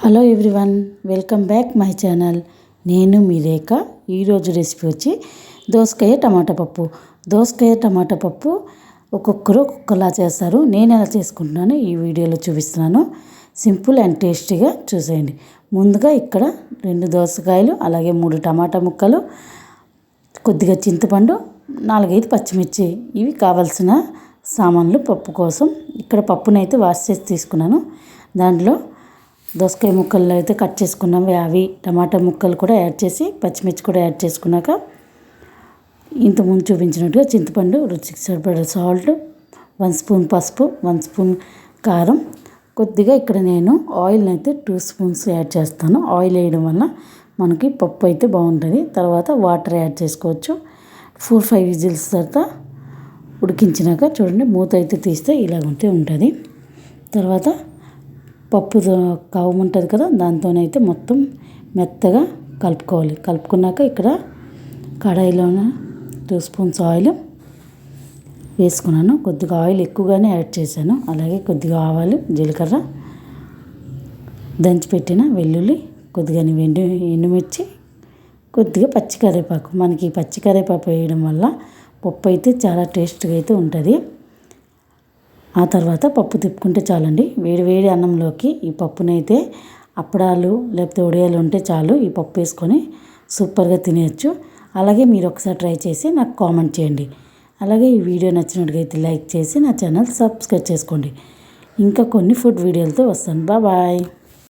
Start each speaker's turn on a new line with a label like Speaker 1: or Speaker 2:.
Speaker 1: Hello everyone welcome back my channel. నేను మీ రేఖ. ఈరోజు రెసిపీ వచ్చి దోసకాయ టమాటా పప్పు. దోసకాయ టమాటా పప్పు ఒక్కొక్కరు ఒక్కొక్కలా చేస్తారు. నేను ఎలా చేసుకుంటున్నాను ఈ వీడియోలో చూపిస్తున్నాను. సింపుల్ అండ్ టేస్టీగా చూసేయండి. ముందుగా ఇక్కడ రెండు దోసకాయలు అలాగే మూడు టమాటా ముక్కలు కొద్దిగా చింతపండు నాలుగైదు పచ్చిమిర్చి. ఇవి కావలసిన సామాన్లు పప్పు కోసం. ఇక్కడ పప్పునైతే వాష్ చేసి తీసుకున్నాను. దాంట్లో దోసకాయ ముక్కలు అయితే కట్ చేసుకున్నాం. అవి టమాటా ముక్కలు కూడా యాడ్ చేసి పచ్చిమిర్చి కూడా యాడ్ చేసుకున్నాక ఇంతకుముందు చూపించినట్టుగా చింతపండు రుచికి సరిపడే సాల్ట్ వన్ స్పూన్ పసుపు వన్ స్పూన్ కారం. కొద్దిగా ఇక్కడ నేను ఆయిల్ని అయితే టూ స్పూన్స్ యాడ్ చేస్తాను. ఆయిల్ వేయడం వల్ల మనకి పప్పు అయితే బాగుంటుంది. తర్వాత వాటర్ యాడ్ చేసుకోవచ్చు. ఫోర్ ఫైవ్ విజిల్స్ తర్వాత ఉడికించినాక చూడండి మూత అయితే తీస్తే ఇలాగంటే ఉంటుంది. తర్వాత పప్పు కవ్వం ఉంటుంది కదా దాంతోనైతే మొత్తం మెత్తగా కలుపుకోవాలి. కలుపుకున్నాక ఇక్కడ కడాయిలోన టూ స్పూన్స్ ఆయిల్ వేసుకున్నాను. కొద్దిగా ఆయిల్ ఎక్కువగానే యాడ్ చేశాను. అలాగే కొద్దిగా ఆవాలు జీలకర్ర దంచిపెట్టిన వెల్లుల్లి కొద్దిగా ఎండు ఎండుమిర్చి కొద్దిగా పచ్చి కరివేపాకు మనకి పచ్చి కరివేపాకు వేయడం వల్ల పప్పు అయితే చాలా టేస్ట్గా అయితే ఉంటుంది. ఆ తర్వాత పప్పు తిప్పుకుంటే చాలండి. వేడి వేడి అన్నంలోకి ఈ పప్పునైతే అప్పడాలు లేకపోతే ఒడియాలు ఉంటే చాలు ఈ పప్పు వేసుకొని సూపర్గా తినేయచ్చు. అలాగే మీరు ఒకసారి ట్రై చేసి నాకు కామెంట్ చేయండి. అలాగే ఈ వీడియో నచ్చినట్టుగా లైక్ చేసి నా ఛానల్ సబ్స్క్రైబ్ చేసుకోండి. ఇంకా కొన్ని ఫుడ్ వీడియోలతో వస్తాను. బాయ్.